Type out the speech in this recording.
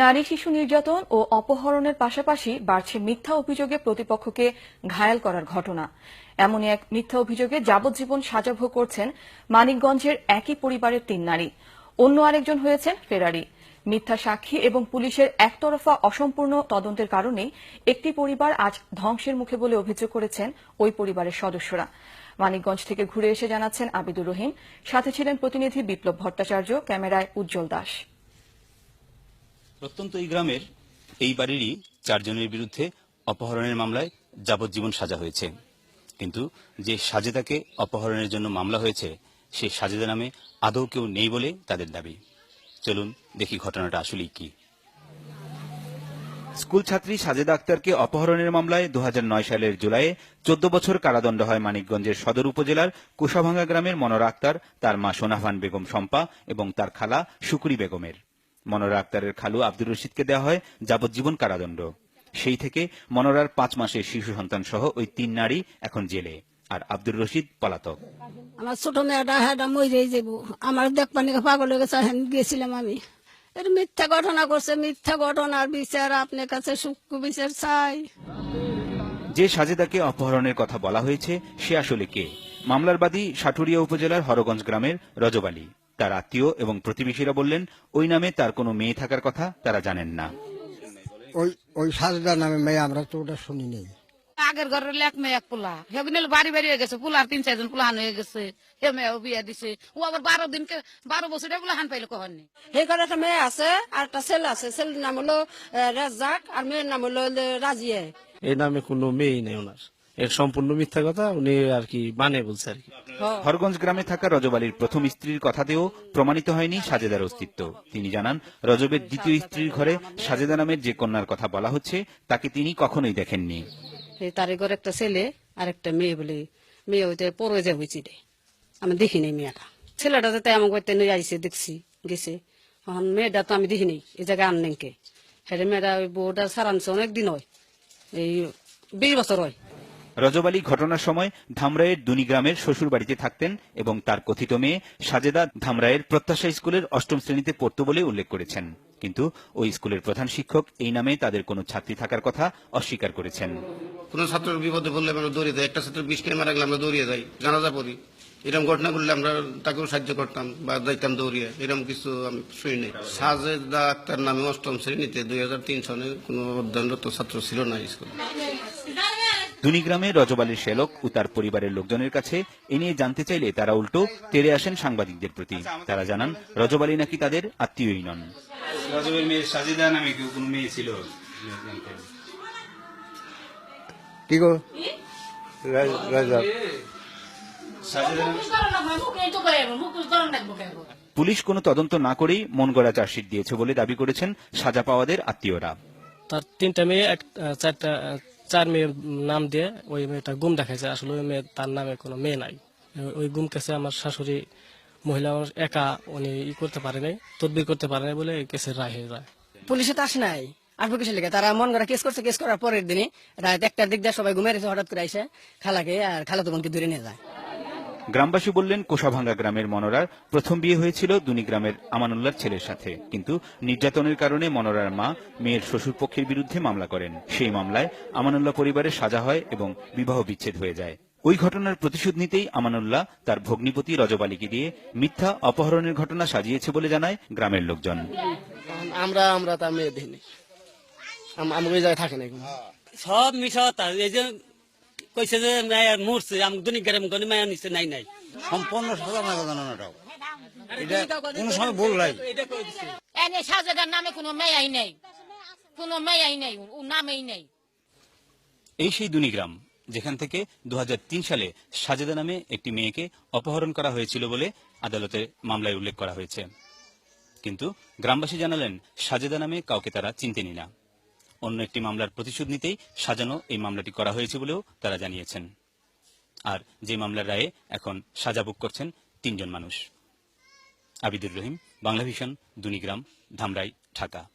নারী শিশু নির্যাতন ও অপহরণের পাশাপাশি বাড়ছে মিথ্যা অভিযোগে প্রতিপক্ষকে ঘায়াল করার ঘটনা। এমনই এক মিথ্যা অভিযোগে যাবজ্জীবন সাজা ভোগ করছেন মানিকগঞ্জের একই পরিবারের তিন নারী। অন্য আরেকজন হয়েছেন ফেরারি। মিথ্যা সাক্ষী এবং পুলিশের একতরফা অসম্পূর্ণ তদন্তের কারণেই একটি পরিবার আজ ধ্বংসের মুখে বলে অভিযোগ করেছেন ওই পরিবারের সদস্যরা। মানিকগঞ্জ থেকে ঘুরে এসে জানাচ্ছেন আবিদুর রহিম। সাথে ছিলেন প্রতিনিধি বিপ্লব ভট্টাচার্য, ক্যামেরায় উজ্জ্বল দাস। প্রত্যন্ত এই গ্রামের এই বাড়িরই চারজনের বিরুদ্ধে অপহরণের মামলায় যাবজ্জীবন সাজা হয়েছে। কিন্তু যে সাজেদাকে অপহরণের জন্য মামলা হয়েছে, সে সাজেদা নামে আদৌ কেউ নেই বলে তাদের দাবি। চলুন দেখি ঘটনাটা আসলেই কি। স্কুল ছাত্রী সাজেদা আক্তারকে অপহরণের মামলায় দু হাজার নয় সালের জুলাইয়ে চোদ্দ বছর কারাদণ্ড হয় মানিকগঞ্জের সদর উপজেলার কুশাভাঙ্গা গ্রামের মনোরা আক্তার, তার মা সোনাভান বেগম শম্পা এবং তার খালা শুকুরি বেগমের। মনোরা আক্তারের খালু আব্দুর রশিদকে দেওয়া হয় যাবজ্জীবন কারাদণ্ড। সেই থেকে মনোরার পাঁচ মাসের শিশু সন্তান সহ ওই তিন নারী এখন জেলে। আর আব্দুর রশিদ পলাতক। আমার ছোট মেয়েটা হ্যাঁ যাব আমার দেখবানি পাগল হয়ে গেছে গেছিলাম আমি। এর মিথ্যা ঘটনা করছে মিথ্যা ঘটনার বিচার আপনার কাছে সূক্ষ্ম বিচার চাই। যে সাজেদাকে অপহরণের কথা বলা হয়েছে সে আসলে কে? মামলার বাদী সাটুরিয়া উপজেলার হরগঞ্জ গ্রামের রজবালী। তার আত্মীয় এবং প্রতিবেশীরা বললেন ওই নামে তার কোনো মেয়ে থাকার কথা তারা জানেন না। ওই ওই সাজদার নামে মেয়ে আমরা তো ওটা শুনি নেই। আগের ঘরের এক মেয়ে এক পোলা। হেবিন বাড়ি বাড়ি হয়ে গেছে পোলার তিন চারজন পোলাহান হয়ে গেছে। হে মেয়েও বিয়ে দিছে। ও আবার বারো দিনকে বারো বছর পোলাহান পাইলে কখন নেই সেই ঘরে একটা মেয়ে আছে আর একটা ছেলে আছে। ছেলের নাম হলো রাজ্জাক আর মেয়ের নাম হলো হলো রাজিয়া। এই নামে কোনো মেয়েই নেই ওনার। এর সম্পূর্ণ মিথ্যা কথা উনি আর কি মানে বলছে আর কি। হরগঞ্জ গ্রামে থাকা রজবালির প্রথম স্ত্রীর কথাতেও প্রমাণিত হয়নি সাজেদার অস্তিত্ব। তিনি জানান রজবের দ্বিতীয় স্ত্রীর ঘরে সাজেদা নামের যে কন্যার কথা বলা হচ্ছে তাকে তিনি কখনোই দেখেননি। এই তার ঘরে একটা ছেলে আর একটা মেয়ে বলে মেয়ে হইতে পরে যে হয়েছি রে। আমি দেখিনি মেয়েটা। ছেলেটা যাতে আমার করতে নিয়ে আইসে দেখছি গেছে। এখন মেয়েটা তো আমি দেখিনি এই জায়গায় আনলেনকে হেরে মেয়েটা ওই বউটা সারানছে অনেক দিন হয়। এই বিশ বছর হয়। রজবালি ঘটনার সময় ধামরাইয়ের দুনি গ্রামের শ্বশুর বাড়িতে থাকতেন এবং তার কথিত মেয়ে সাজেদা ধামরাইয়ের প্রত্যাশা স্কুলের অষ্টম শ্রেণীতে পড়ত বলে উল্লেখ করেছেন। কিন্তু ওই স্কুলের প্রধান শিক্ষক এই নামে তাদের কোনো ছাত্রী থাকার কথা অস্বীকার করেছেন। কোন ছাত্র বিপদে পড়লে আমরা দৌড়িয়ে যাই। একটা ছাত্র বিষ মারা গেলে আমরা দৌড়িয়ে যাই, জানাজা পড়ি। এরকম ঘটনা করলে আমরা তাকেও সাহায্য করতাম বা যাইতাম দৌড়িয়ে। এরকম কিছু আমি শুনি সাজেদা আক্তার নামে অষ্টম শ্রেণীতে দুই হাজার তিন সনে কোনো অধ্যয়নরত ছাত্র ছিল না স্কুল। দুনি গ্রামে রজবালির শেলক ও তার পরিবারের লোকজনের কাছে এ নিয়ে জানতে চাইলে তারা উল্টো তেড়ে আসেন সাংবাদিকদের প্রতি। তারা জানান রজবালি নাকি তাদের আত্মীয়ই নন। রজবের মেয়ে সাজেদা নামে কেউ কোনো মেয়ে ছিল? কি গো? রাজা পুলিশ কোনো তদন্ত না করেই মন গড়া চার্জশিট দিয়েছে বলে দাবি করেছেন সাজা পাওয়াদের আত্মীয়রা। তার তিনটা মেয়ে চারটা চার মেয়ের নাম দিয়ে ওই মেয়েটা গুম দেখাইছে। আসলে ওই মেয়ে তার নামে কোনো মেয়ে নাই। ওই- গুম কেসে আমার শাশুড়ি মহিলা একা উনি ই করতে পারেনি তদবির করতে পারে নাই বলে এই কেসের রায় হয়ে যায়। পুলিশে তো আসে নাই। আসব লেগে? তারা মন করা কেস করছে, কেস করার পরের দিনই রাত একটার দিক দিয়ে সবাই ঘুমিয়ে রয়েছে হঠাৎ করে আইসে, খালাকে আর খালাতো বোনকে দূরে নিয়ে যায়। গ্রামবাসী বললেন কোষাভাঙ্গা গ্রামের মনোরার প্রথম বিয়ে হয়েছিল দুনি গ্রামের আমানুল্লাহর ছেলের সাথে। কিন্তু নির্যাতনের কারণে মনোরার মা মেয়ের শ্বশুর পক্ষের বিরুদ্ধে মামলা করেন। সেই মামলায় আমানুল্লাহ পরিবারের সাজা হয় এবং বিবাহ বিচ্ছেদ হয়ে যায়। ওই ঘটনার প্রতিশোধ নিতেই আমানুল্লাহ তার ভগ্নিপতি রজবালিকে দিয়ে মিথ্যা অপহরণের ঘটনা সাজিয়েছে বলে জানায় গ্রামের লোকজন। আমরা আমরা তার মেয়ে দিইনি আমরা ওই জায়গায় থাকি না সব মিশা এই যে কইছে যে মায়া মরছে আমি দুনি গেরাম গনি মায়া নিছে নাই নাই। সম্পূর্ণ সাজা না এটা কোনো সময় ভুল নাই। এনে সাজেদার নামে কোনো মেয়াই নেই। কোনো মেয়াই নেই ও নামেই নেই। এই সেই দুনি গ্রাম যেখান থেকে দু হাজার তিন সালে সাজেদা নামে একটি মেয়েকে অপহরণ করা হয়েছিল বলে আদালতের মামলায় উল্লেখ করা হয়েছে। কিন্তু গ্রামবাসী জানালেন সাজেদা নামে কাউকে তারা চিনতেনি না। অন্য একটি মামলার প্রতিশোধ নিতেই সাজানো এই মামলাটি করা হয়েছে বলেও তারা জানিয়েছেন। আর যে মামলার রায়ে এখন সাজা ভোগ করছেন তিনজন মানুষ। আবিদুর রহিম বাংলা ভিশন দুনিগ্রাম, ধামরাই, ঢাকা।